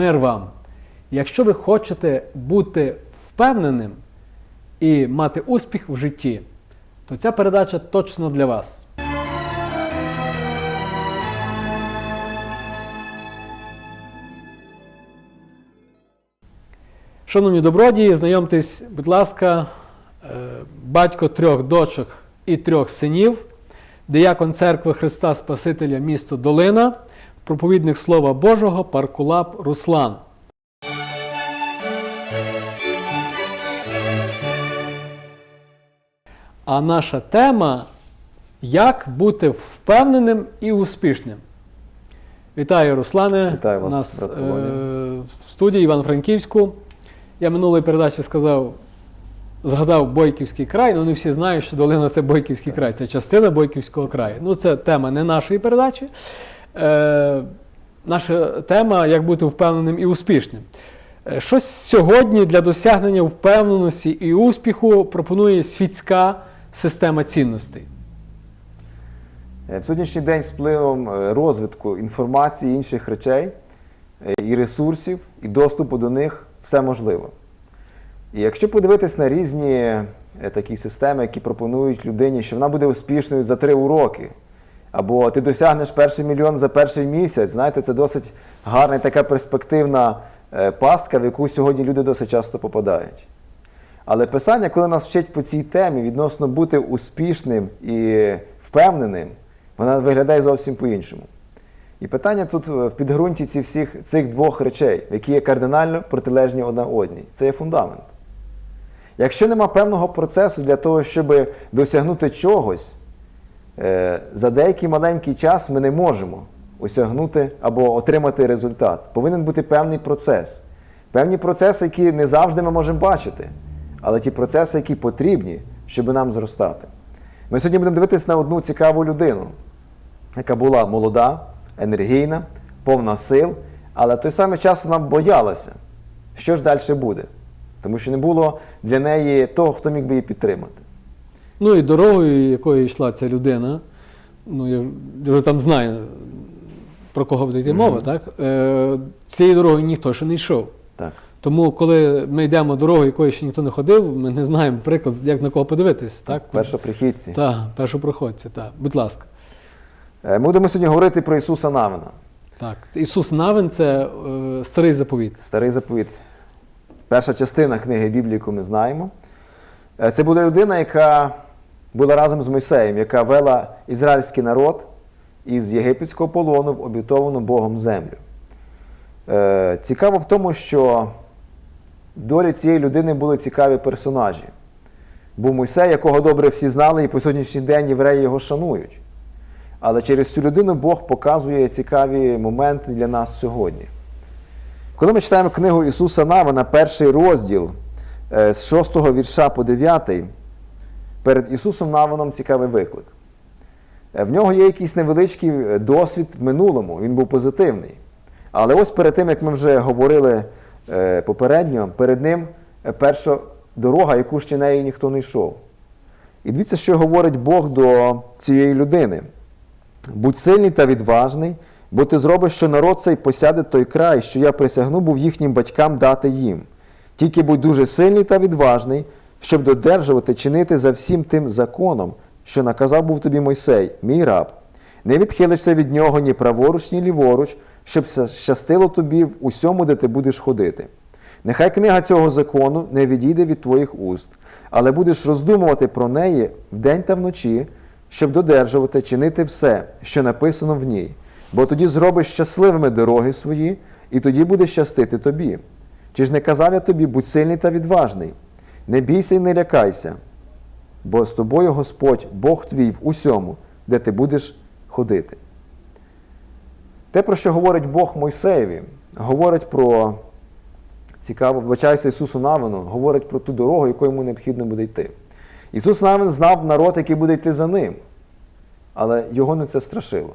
мир вам. Якщо ви хочете бути впевненим і мати успіх в житті, то ця передача точно для вас. Шановні добродії, знайомтесь, будь ласка, е, батько трьох дочок і трьох синів, диякон церкви Христа Спасителя місто Долина, проповідник Слова Божого Паркулап Руслан. А наша тема як бути впевненим і успішним. Вітаю, Руслане. Вітаю вас, У нас е, в студії Івано-Франківську. Я минулої передачі сказав, згадав Бойківський край. Ну, не всі знають, що долина це Бойківський край, це частина Бойківського краю. Ну, це тема не нашої передачі. Е, наша тема як бути впевненим і успішним. Е, Щось сьогодні для досягнення впевненості і успіху пропонує світська система цінностей. Е, В сьогоднішній день з впливом е, розвитку інформації інших речей, і ресурсів, і доступу до них все можливо. І якщо подивитись на різні такі системи, які пропонують людині, що вона буде успішною за три уроки, або ти досягнеш перший мільйон за перший місяць, знаєте, це досить гарна і така перспективна е, пастка, в яку сьогодні люди досить часто попадають. Але писання, коли нас вчить по цій темі відносно бути успішним і впевненим, вона виглядає зовсім по-іншому. І питання тут в підґрунті ці всіх цих двох речей, які є кардинально протилежні одна одній. Це є фундамент. Якщо нема певного процесу для того, щоб досягнути чогось, за деякий маленький час ми не можемо осягнути або отримати результат. Повинен бути певний процес. Певні процеси, які не завжди ми можемо бачити, але ті процеси, які потрібні, щоб нам зростати. Ми сьогодні будемо дивитися на одну цікаву людину, яка була молода, енергійна, повна сил, але той самий час вона боялася, що ж далі буде. Тому що не було для неї того, хто міг би її підтримати. Ну і дорогою, якою йшла ця людина, ну я вже там знаю, про кого буде йти мова, так? Е, цією дорогою ніхто ще не йшов. Так. Тому, коли ми йдемо дорогою, якою ще ніхто не ходив, ми не знаємо приклад, як на кого подивитись. Так, Першоприхідці. Так, першопроходці, так. Будь ласка. Е, Ми будемо сьогодні говорити про Ісуса Навина. Так. Ісус Навин це е, старий заповіт. Старий заповіт. Перша частина книги Біблії, яку ми знаємо. Е, Це була людина, яка була разом з Мойсеєм, яка вела ізраїльський народ із єгипетського полону в обітовану Богом землю. Е, Цікаво в тому, що в долі цієї людини були цікаві персонажі. Був Мойсей, якого добре всі знали, і по сьогоднішній день євреї його шанують. Але через цю людину Бог показує цікаві моменти для нас сьогодні. Коли ми читаємо книгу Ісуса Навина, перший розділ е, з 6 вірша по 9, перед Ісусом Навином цікавий виклик. Е, В нього є якийсь невеличкий е, досвід в минулому, він був позитивний. Але ось перед тим, як ми вже говорили е, попередньо, перед ним перша дорога, яку ще нею ніхто не йшов. І дивіться, що говорить Бог до цієї людини. Будь сильний та відважний, бо ти зробиш, що народ цей посяде той край, що я присягну був їхнім батькам дати їм. Тільки будь дуже сильний та відважний, щоб додержувати, чинити за всім тим законом, що наказав був тобі Мойсей, мій раб. Не відхилишся від нього ні праворуч, ні ліворуч, щоб щастило тобі в усьому, де ти будеш ходити. Нехай книга цього закону не відійде від твоїх уст, але будеш роздумувати про неї вдень та вночі, щоб додержувати, чинити все, що написано в ній, бо тоді зробиш щасливими дороги свої, і тоді буде щастити тобі. Чи ж не казав я тобі, будь сильний та відважний, не бійся й не лякайся, бо з тобою Господь, Бог твій в усьому, де ти будеш ходити. Те, про що говорить Бог Мойсеєві, говорить про цікаво, вбачаюся Ісусу Навину, говорить про ту дорогу, якою йому необхідно буде йти. Ісус Навин знав народ, який буде йти за ним, але його не це страшило.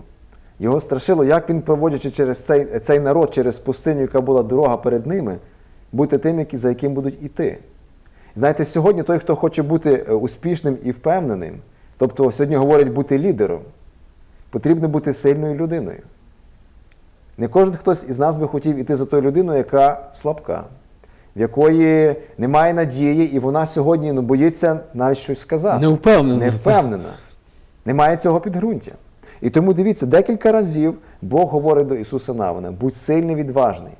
Його страшило, як він, проводячи через цей, цей народ, через пустиню, яка була дорога перед ними, бути тим, за яким будуть іти. Знаєте, сьогодні той, хто хоче бути е, успішним і впевненим, тобто сьогодні говорять бути лідером, потрібно бути сильною людиною. Не кожен хтось із нас би хотів іти за тою людиною, яка слабка, в якої немає надії, і вона сьогодні ну, боїться навіть щось сказати. Не впевнена. Не впевнена. Немає цього підґрунтя. І тому дивіться, декілька разів Бог говорить до Ісуса Навина: будь сильний, відважний.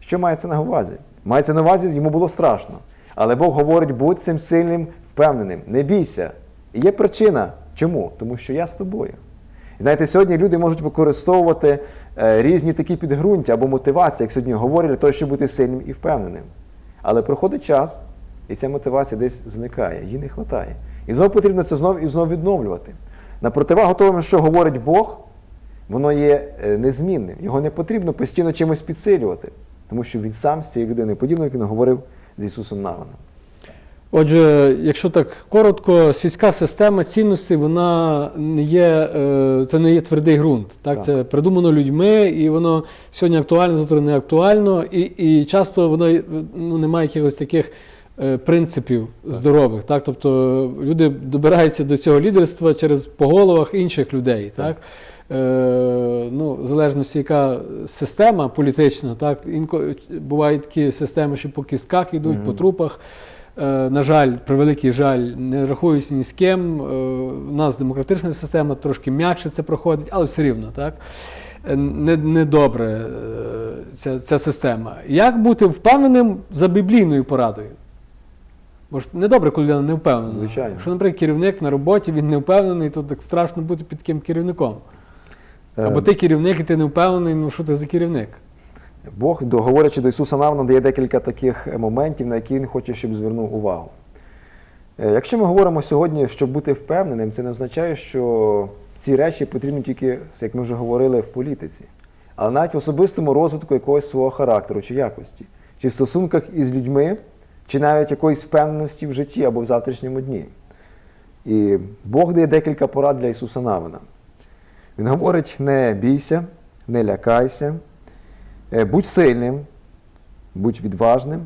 Що мається на увазі? Мається на увазі, йому було страшно. Але Бог говорить, будь цим сильним, впевненим, не бійся. І є причина. Чому? Тому що я з тобою. Знаєте, сьогодні люди можуть використовувати е, різні такі підґрунтя або мотивації, як сьогодні говорять, для щоб бути сильним і впевненим. Але проходить час, і ця мотивація десь зникає, її не вистачає. І знову потрібно це знову і знову відновлювати. На противагу тому, що говорить Бог, воно є е, незмінним. Його не потрібно постійно чимось підсилювати, тому що він сам з цією людиною подібно, як він говорив з Ісусом Навином. Отже, якщо так коротко, світська система цінностей, вона не є, е, це не є твердий ґрунт. Так? Так. Це придумано людьми, і воно сьогодні актуально, завтра не актуально, і, і часто воно ну, не має якихось таких е, принципів здорових. Так? Тобто люди добираються до цього лідерства через по головах інших людей. Так? Е, ну, в залежності, яка система політична, так? Інколи бувають такі системи, що по кістках йдуть, по трупах. Е, на жаль, при великий жаль, не рахуюся ні з ким. Е, У нас демократична система трошки м'якше це проходить, але все рівно, так? Е, Не, е, ця, ця система. Як бути впевненим за біблійною порадою? Бо ж недобре, коли людина не впевнена. Звичайно. Якщо, наприклад, керівник на роботі, він не впевнений, то так страшно бути під таким керівником. Або Е, ти керівник, і ти не впевнений, ну що ти за керівник? Бог, говорячи до Ісуса Навина, дає декілька таких е, моментів, на які Він хоче, щоб звернув увагу. Е, Якщо ми говоримо сьогодні, щоб бути впевненим, це не означає, що ці речі потрібні тільки, як ми вже говорили, в політиці, але навіть в особистому розвитку якогось свого характеру чи якості, чи в стосунках із людьми, чи навіть якоїсь впевненості в житті або в завтрашньому дні. І Бог дає декілька порад для Ісуса Навина. Він говорить: не бійся, не лякайся. Е, Будь сильним, будь відважним.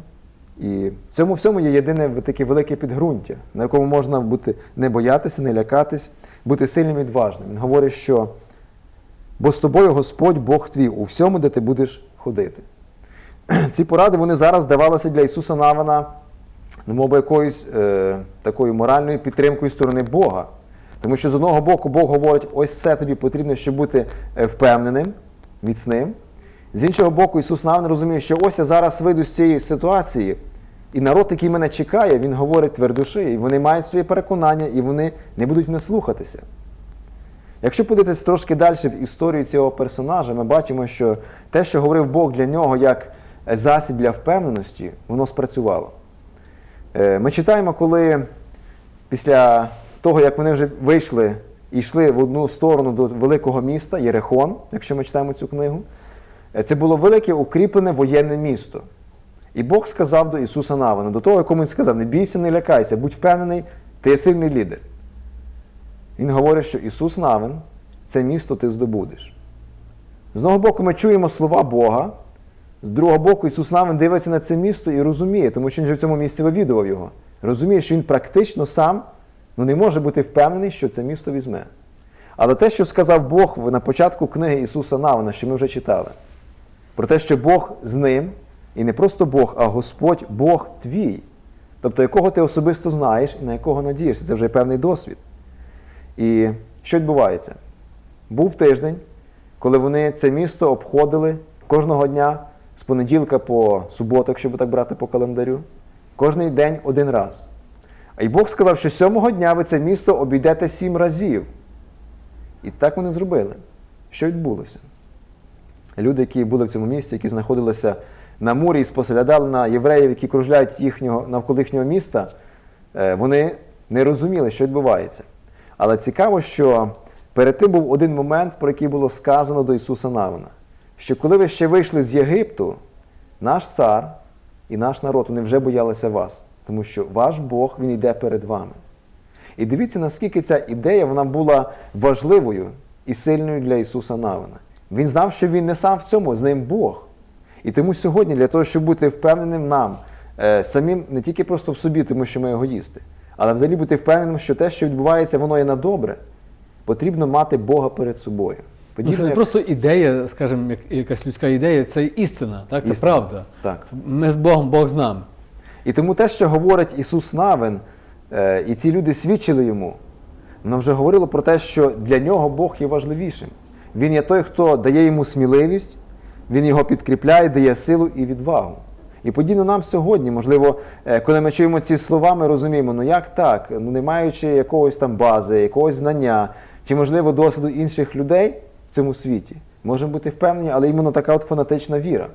І в цьому всьому є єдине таке велике підґрунтя, на якому можна бути не боятися, не лякатись, бути сильним і відважним. Він говорить, що бо з тобою Господь Бог твій у всьому, де ти будеш ходити. Ці поради вони зараз давалися для Ісуса Навина, ну, мов би, якоюсь е, такою моральною підтримкою сторони Бога. Тому що з одного боку Бог говорить, ось це тобі потрібно, щоб бути е, впевненим, міцним. З іншого боку, Ісус Навин розуміє, що ось я зараз вийду з цієї ситуації, і народ, який мене чекає, він говорить твердоши, і вони мають своє переконання, і вони не будуть мене слухатися. Якщо подивитися трошки далі в історію цього персонажа, ми бачимо, що те, що говорив Бог для нього як засіб для впевненості, воно спрацювало. Е, Ми читаємо, коли після того, як вони вже вийшли і йшли в одну сторону до великого міста Єрехон, якщо ми читаємо цю книгу, е, це було велике укріплене воєнне місто. І Бог сказав до Ісуса Навина, до того, якому він сказав: не бійся, не лякайся, будь впевнений, ти сильний лідер. Він говорить, що Ісус Навин це місто ти здобудеш. З одного боку, ми чуємо слова Бога, з другого боку, Ісус Навин дивиться на це місто і розуміє, тому що він же в цьому місці вивідував його. Розуміє, що він практично сам ну, не може бути впевнений, що це місто візьме. Але те, що сказав Бог на початку книги Ісуса Навина, що ми вже читали, про те, що Бог з ним, і не просто Бог, а Господь Бог твій, тобто якого ти особисто знаєш і на якого надієшся, це вже певний досвід. І що відбувається? Був тиждень, коли вони це місто обходили кожного дня з понеділка по суботу, якщо так брати по календарю, кожний день один раз. Й Бог сказав, що сьомого дня ви це місто обійдете сім разів. І так вони зробили. Що відбулося? Люди, які були в цьому місті, які знаходилися на мурі і споглядали на євреїв, які кружляють їхнього, навколо їхнього міста, е, вони не розуміли, що відбувається. Але цікаво, що перед тим був один момент, про який було сказано до Ісуса Навина, що коли ви ще вийшли з Єгипту, наш цар і наш народ вони вже боялися вас, тому що ваш Бог він йде перед вами. І дивіться, наскільки ця ідея вона була важливою і сильною для Ісуса Навина. Він знав, що він не сам в цьому, з ним Бог. І тому сьогодні, для того, щоб бути впевненим нам, е, самим не тільки просто в собі, тому що ми егоїсти, але взагалі бути впевненим, що те, що відбувається, воно є на добре, потрібно мати Бога перед собою. Ну, це не як- просто ідея, скажімо, як якась людська ідея, це істина, так? Це Істина. правда. Так. Ми з Богом, Бог з нами. І тому те, що говорить Ісус Навин, е, і ці люди свідчили йому, воно вже говорило про те, що для нього Бог є важливішим. Він є той, хто дає йому сміливість, він його підкріпляє, дає силу і відвагу. І подібно нам сьогодні, можливо, е, коли ми чуємо ці слова, ми розуміємо, ну як так, ну не маючи якогось там бази, якогось знання, чи можливо досвіду інших людей в цьому світі, можемо бути впевнені, але іменно така от фанатична віра.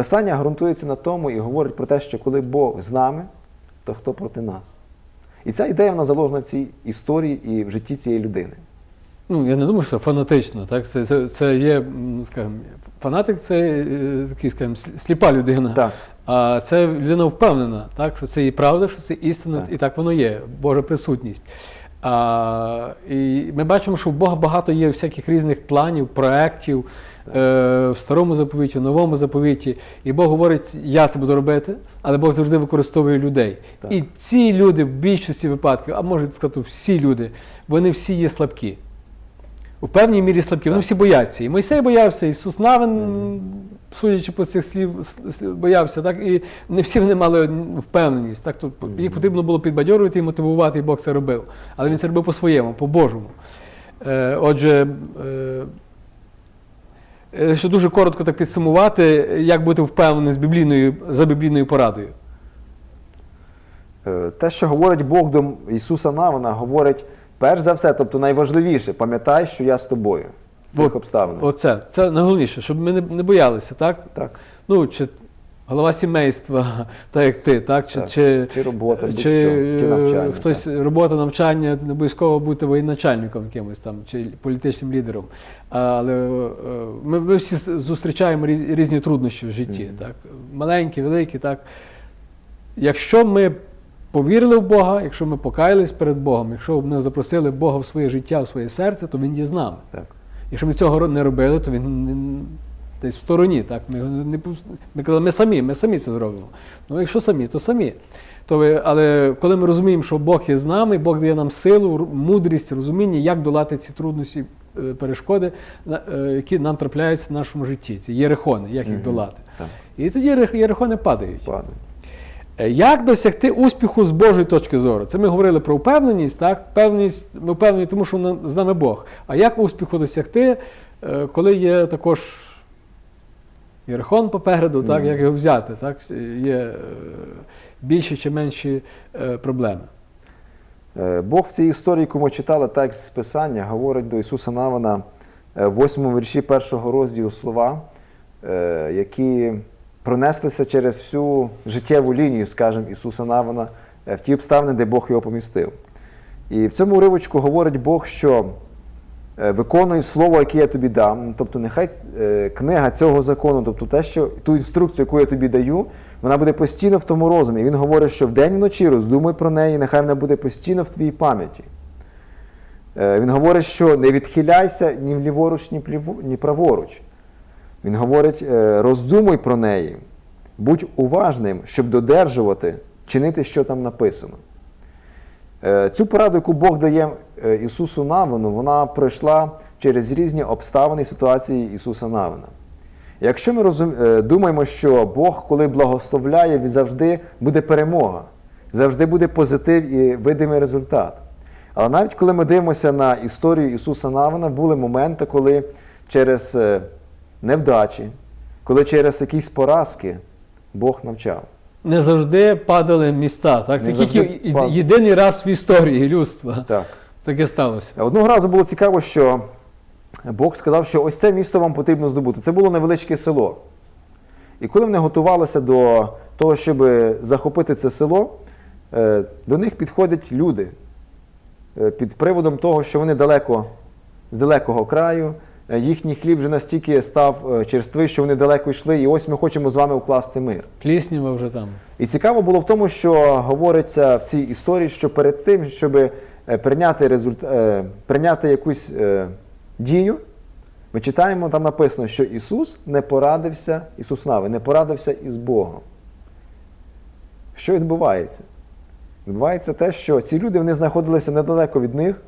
Писання ґрунтується на тому і говорить про те, що коли Бог з нами, то хто проти нас? І ця ідея вона заложена в цій історії і в житті цієї людини. Ну, я не думаю, що фанатично. Так? Це, це, це є, скажімо, фанатик це е, такий, скажімо, сліпа людина. Так. А це людина впевнена, так? що це і правда, що це істина, Так. і так воно є, Божа присутність. А, і ми бачимо, що в Бога багато є всяких різних планів, проєктів в старому заповіті, в новому заповіті. І Бог говорить, я це буду робити, але Бог завжди використовує людей. Так. І ці люди в більшості випадків, а можна сказати, всі люди, вони всі є слабкі. У певній мірі слабкі, вони всі бояться. І Мойсей боявся, Ісус Навин, судячи по цих слів, боявся, так? І не всі вони мали впевненість. Так? Тут їх потрібно було підбадьорювати і мотивувати, і Бог це робив. Але він це робив по-своєму, по-божому. Е, отже, е, е, якщо дуже коротко так підсумувати, як бути впевнений з біблійною, за біблійною порадою. Е, Те, що говорить Бог до Ісуса Навина, говорить перш за все, тобто найважливіше, пам'ятай, що я з тобою цих обставин. Оце, це найголовніше, щоб ми не, не боялися, так? Так. Ну, чи голова сімейства, так як ти, так? Чи, Так. чи, Чи робота, чи, чи навчання, хтось робота, навчання, не обов'язково бути воєначальником якимось там, чи політичним лідером. Але е, ми, ми всі зустрічаємо різні труднощі в житті, Мгм. так? маленькі, великі. Так? Якщо ми повірили в Бога, якщо ми покаялись перед Богом, якщо ми запросили Бога в своє життя, в своє серце, то Він є з нами. Так. Якщо ми цього не робили, то він десь в стороні. Так? Ми, не, ми казали, ми самі, ми самі це зробимо. Ну, якщо самі, то самі. То ви, але коли ми розуміємо, що Бог є з нами, Бог дає нам силу, мудрість, розуміння, як долати ці трудності, е, перешкоди, е, які нам трапляються в нашому житті, ці єрихони, як їх долати. Так. І тоді єрих- єрихони падають. Падає. Е, Як досягти успіху з Божої точки зору? Це ми говорили про впевненість, так? Впевненість, ми впевнені, тому що з нами Бог. А як успіху досягти, коли є також єрихон попереду, так? Як його взяти? Так? Є е, більші чи менші е, проблеми. Е, Бог в цій історії, яку ми читали текст з Писання, говорить до Ісуса Навина е, в восьмому вірші першого розділу слова, які пронеслися через всю життєву лінію, скажімо, Ісуса Навина, е, в ті обставини, де Бог його помістив. І в цьому уривочку говорить Бог, що виконуй слово, яке я тобі дам. Тобто, нехай е, книга цього закону, тобто те, що ту інструкцію, яку я тобі даю, вона буде постійно в тому розумі. Він говорить, що вдень і вночі роздумуй про неї, нехай вона буде постійно в твоїй пам'яті. Е, Він говорить, що не відхиляйся ні вліворуч, ні праворуч. Він говорить, е, роздумуй про неї, будь уважним, щоб додержувати, чинити, що там написано. Е, Цю пораду, яку Бог дає е, Ісусу Навину, вона пройшла через різні обставини і ситуації Ісуса Навина. Якщо ми розум... е, думаємо, що Бог, коли благословляє, він завжди буде перемога, завжди буде позитив і видимий результат. Але навіть коли ми дивимося на історію Ісуса Навина, були моменти, коли через е, невдачі, коли через якісь поразки Бог навчав. Не завжди падали міста. Так? Не Це тільки пад- єдиний раз в історії людства Так. Таке сталося. Одного разу було цікаво, що Бог сказав, що ось це місто вам потрібно здобути. Це було невеличке село. І коли вони готувалися до того, щоб захопити це село, е, до них підходять люди е, під приводом того, що вони далеко з далекого краю. е, Їхній хліб вже настільки став черствий, що вони далеко йшли, і ось ми хочемо з вами укласти мир. Плісніва вже там. І цікаво було в тому, що говориться в цій історії, що перед тим, щоб е, прийняти, результ... е, прийняти якусь е, дію, ми читаємо, там написано, що Ісус не порадився, Ісус Нави, не порадився із Богом. Що відбувається? Відбувається те, що ці люди вони знаходилися недалеко від них,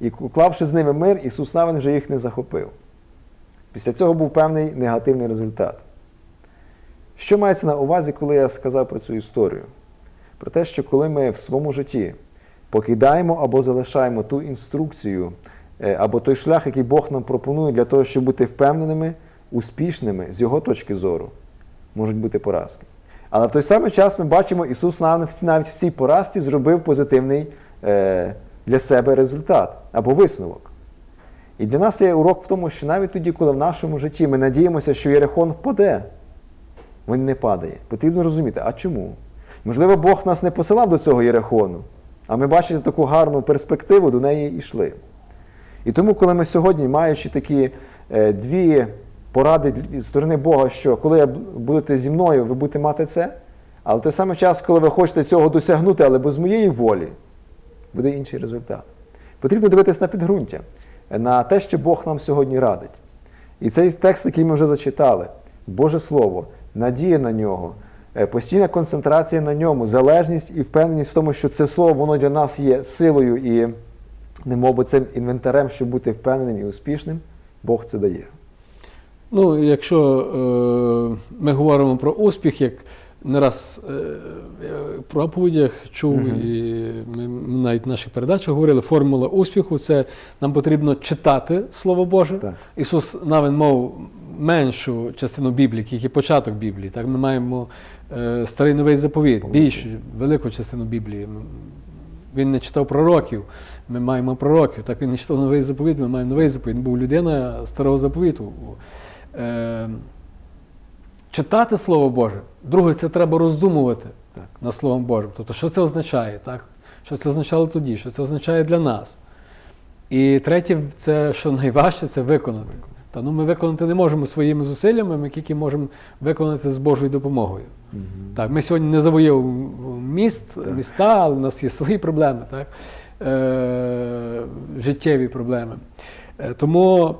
і уклавши з ними мир, Ісус навин вже їх не захопив. Після цього був певний негативний результат. Що мається на увазі, коли я сказав про цю історію? Про те, що коли ми в своєму житті покидаємо або залишаємо ту інструкцію, е, або той шлях, який Бог нам пропонує для того, щоб бути впевненими, успішними з його точки зору, можуть бути поразки. Але в той самий час ми бачимо, Ісус навіть в цій поразці зробив позитивний е, для себе результат або висновок. І для нас є урок в тому, що навіть тоді, коли в нашому житті ми надіємося, що Єрихон впаде, він не падає. Потрібно розуміти, а чому? Можливо, Бог нас не посилав до цього Єрихону, а ми бачите таку гарну перспективу, до неї йшли. І тому, коли ми сьогодні, маючи такі е, дві поради зі сторони Бога, що коли будете зі мною, ви будете мати це, але той самий час, коли ви хочете цього досягнути, але без моєї волі, буде інший результат. Потрібно дивитися на підґрунтя, на те, що Бог нам сьогодні радить. І цей текст, який ми вже зачитали, Боже Слово, надія на нього, постійна концентрація на ньому, залежність і впевненість в тому, що це слово воно для нас є силою і немов цим інвентарем, щоб бути впевненим і успішним, Бог це дає. Ну, якщо е, ми говоримо про успіх, як не раз е, в проповідях чув, Мгм. і ми навіть в наших передачах говорили, формула успіху це нам потрібно читати Слово Боже. Так. Ісус навіть мов меншу частину Біблії, тільки початок Біблії. Так ми маємо е, старий новий заповіт, більшу, велику частину Біблії. Він не читав пророків, ми маємо пророків. Так він не читав новий заповіт, ми маємо новий заповіт. Він був людина старого заповіту. Е, читати Слово Боже. Друге, це треба роздумувати Так. над Словом Божим. Тобто, що це означає? Так? Що це означало тоді, що це означає для нас. І третє, це що найважче, це виконати. Та ну ми виконати не можемо своїми зусиллями, ми тільки можемо виконати з Божою допомогою. Так, ми сьогодні не завоюємо міст, міста, але у нас є свої проблеми, так? Е, життєві проблеми. Е, тому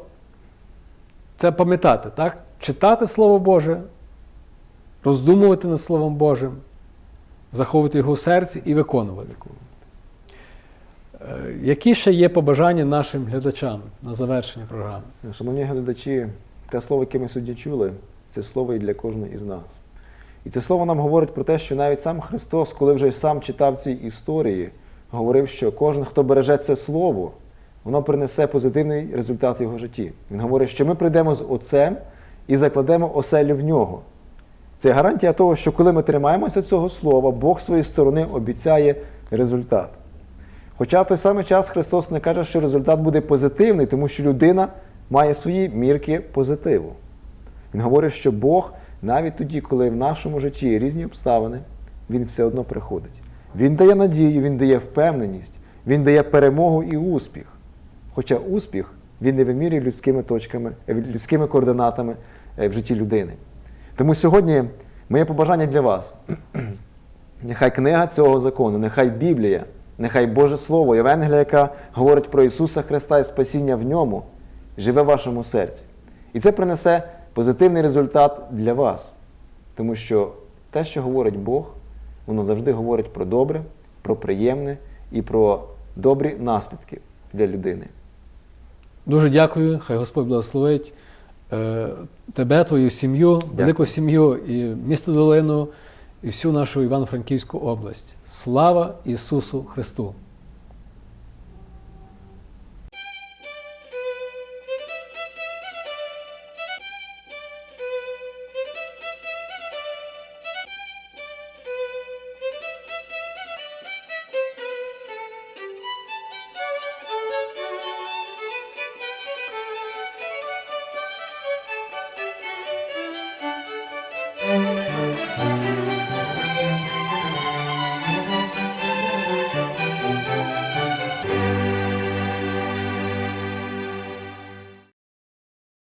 це пам'ятати, так? Читати Слово Боже, роздумувати над Словом Божим, заховувати його в серці і виконувати. Е, Які ще є побажання нашим глядачам на завершення програми? Шановні глядачі, те слово, яке ми сьогодні чули, це слово і для кожного із нас. І це слово нам говорить про те, що навіть сам Христос, коли вже сам читав ці історії, говорив, що кожен, хто береже це слово, воно принесе позитивний результат в його житті. Він говорить, що ми прийдемо з Отцем і закладемо оселю в нього. Це гарантія того, що коли ми тримаємося цього слова, Бог з своєї сторони обіцяє результат. Хоча в той самий час Христос не каже, що результат буде позитивний, тому що людина має свої мірки позитиву. Він говорить, що Бог навіть тоді, коли в нашому житті є різні обставини, Він все одно приходить. Він дає надію, Він дає впевненість, Він дає перемогу і успіх. Хоча успіх він не вимірює людськими точками, е, людськими координатами е, в житті людини. Тому сьогодні моє побажання для вас. Нехай книга цього закону, нехай Біблія, нехай Боже Слово, Євангелія, яка говорить про Ісуса Христа і спасіння в ньому, живе в вашому серці. І це принесе позитивний результат для вас. Тому що те, що говорить Бог, воно завжди говорить про добре, про приємне і про добрі наслідки для людини. Дуже дякую, хай Господь благословить е, тебе, твою сім'ю, велику сім'ю і місто Долину, і всю нашу Івано-Франківську область. Слава Ісусу Христу!